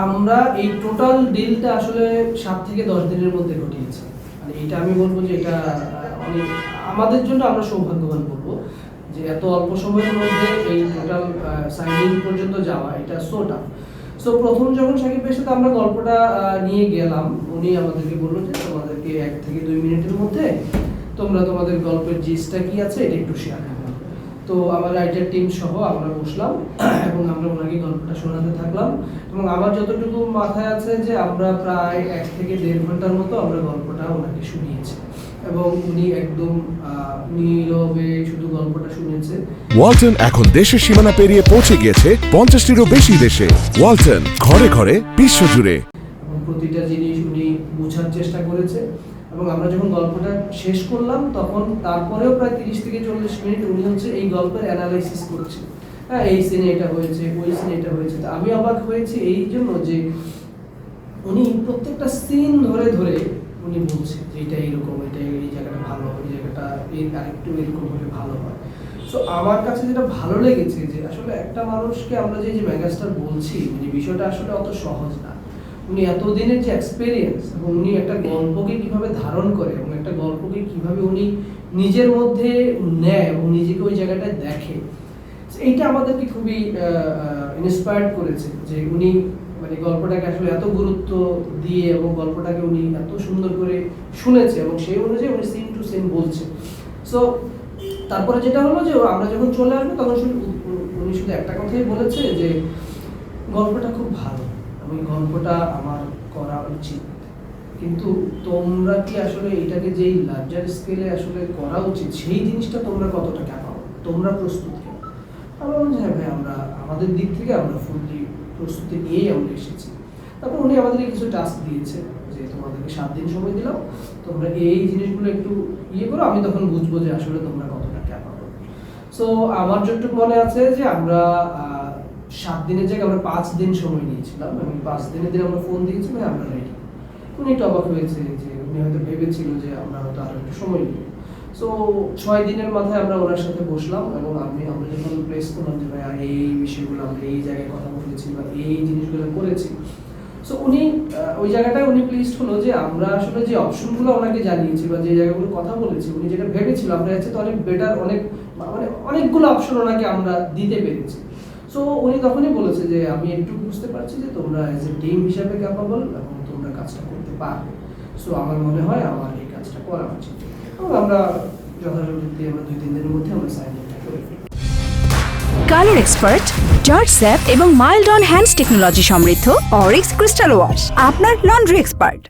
আমরা এই টোটাল ডিলটা আসলে সাত থেকে দশ দিনের মধ্যে ঘটিয়েছি। মানে এটা আমি বলব যে এটা অনেক আমাদের জন্য আমরা সৌভাগ্যবান বলব যে এত অল্প সময়ের মধ্যে এই টোটাল সাইনিং পর্যন্ত যাওয়া, এটা সোটা সো প্রথম যখন সাকিবের সাথে আমরা গল্পটা নিয়ে গেলাম, উনি আমাদেরকে বলল যে তোমাদেরকে এক থেকে দুই মিনিটের মধ্যে তোমরা তোমাদের গল্পের জিসটা কি আছে, এটা একটু শেয়ার করো। তো আমার রাইটার টিম সহ আমরা বসলাম এবং আমরা ওনাকে গল্পটা শোনাতে থাকলাম এবং আমার যতটুকু মাথায় আছে যে আমরা প্রায় এক থেকে দেড় ঘণ্টার মতো আমরা গল্পটা ওনাকে শুনিয়েছি এবং উনি একদম নীরবে শুধু গল্পটা শুনেছে। ওয়ালটন এখন দেশের সীমানা পেরিয়ে পৌঁছে গিয়েছে পঞ্চাশটিরও বেশি দেশে। ওয়ালটন ঘরে ঘরে বিশ্বজুড়ে। এবং প্রতিটা জিনিস উনি বোঝার চেষ্টা করেছে। এবং আমরা যখন গল্পটা শেষ করলাম, তখন তারপরেও প্রায় তিরিশ থেকে চল্লিশ মিনিট উনি হচ্ছে এই গল্পের অ্যানালাইসিস করছে। হ্যাঁ এই সিনে এটা হয়েছে, ওই সিনে এটা হয়েছে। তো আমি অবাক হয়েছি এই জন্য যে উনি প্রত্যেকটা সিন ধরে ধরে উনি বলছে যে এটা এরকম, এটা এই জায়গাটা ভালো, এই জায়গাটা এই আরেকটু এরকম হলে ভালো হয়। সো আমার কাছে যেটা ভালো লেগেছে যে আসলে একটা মানুষকে আমরা যে যে মেগাস্টার বলছি মানে বিষয়টা আসলে অত সহজ না। উনি এতদিনের যে এক্সপেরিয়েন্স এবং উনি একটা গল্পকে কীভাবে ধারণ করে এবং একটা গল্পকে কীভাবে উনি নিজের মধ্যে নেয় এবং নিজেকে ওই জায়গাটায় দেখে, এইটা আমাদেরকে খুবই ইন্সপায়ার্ড করেছে যে উনি মানে গল্পটাকে আসলে এত গুরুত্ব দিয়ে এবং গল্পটাকে উনি এত সুন্দর করে শুনেছে এবং সেই অনুযায়ী উনি সিন টু সিন বলছে। সো তারপরে যেটা হলো যে আমরা যখন চলে আসব তখন শুধু উনি শুধু একটা কথাই বলেছে যে গল্পটা খুব ভালো। এবং গল্পটা আমার করা উচিত। কিন্তু তোমরা কি আসলে এটাকে যেই লার্জার স্কেলে আসলে করা উচিত, সেই জিনিসটা তোমরা কতটা ক্যাপাবল তোমরা প্রস্তুত কেন? আমরা যে হ্যাঁ ভাই, আমরা, আমাদের দিক থেকে আমরা ফুললি প্রস্তুতি নিয়েই আমরা এসেছি। তারপর উনি আমাদেরকে কিছু টাস্ক দিয়েছে যে তোমাদেরকে সাত দিন সময় দিলাম, তোমরা এই জিনিসগুলো একটু ইয়ে করো, আমি তখন বুঝব যে আসলে তোমরা কতটা ক্যাপাবল সো আমার যতটুকু মনে আছে যে আমরা সাত দিনের জায়গায় আমরা পাঁচ দিন সময় নিয়েছিলাম এবং পাঁচ দিনের দিন আমরা ফোন দিয়েছি, ভাই, আমরা রেডি উনি একটু অবাক হয়েছে যে উনি হয়তো ভেবেছিল যে আমরা হয়তো আরও একটু সময় নিই সো ছয় দিনের মাথায় আমরা ওনার সাথে বসলাম এবং আমি, আমরা যখন প্লেস করলাম যে, ভাই, এই বিষয়গুলো আমরা এই জায়গায় কথা বলেছি বা এই জিনিসগুলো করেছি। সো উনি ওই জায়গাটায় উনি প্লিজড হলো যে আমরা আসলে যে অপশনগুলো ওনাকে জানিয়েছি বা যে জায়গাগুলো কথা বলেছি, উনি যেটা ভেবেছিল, আমরা হচ্ছে তো অনেক বেটার অনেক মানে অনেকগুলো অপশন ওনাকে আমরা দিতে পেরেছি। সো উনি তখনই বলেছে যে, আমি একটু বুঝতে পারছি যে তোমরা এজ এ টিম হিসাবে ক্যাপাবল এবং তোমরা কাজটা করতে পারবে। সো আমার মনে হয় আমার এই কাজটা করা উচিত। এবং আমরা যথাযথ আমরা দুই, তিন দিনের মধ্যে আমরা সাইন কালার এক্সপার্ট জর্জ স্যাপ এবং মাইল্ড অন হ্যান্ডস টেকনোলজি সমৃদ্ধ, অরিক্স ক্রিস্টাল ওয়াশ, আপনার লন্ড্রি এক্সপার্ট।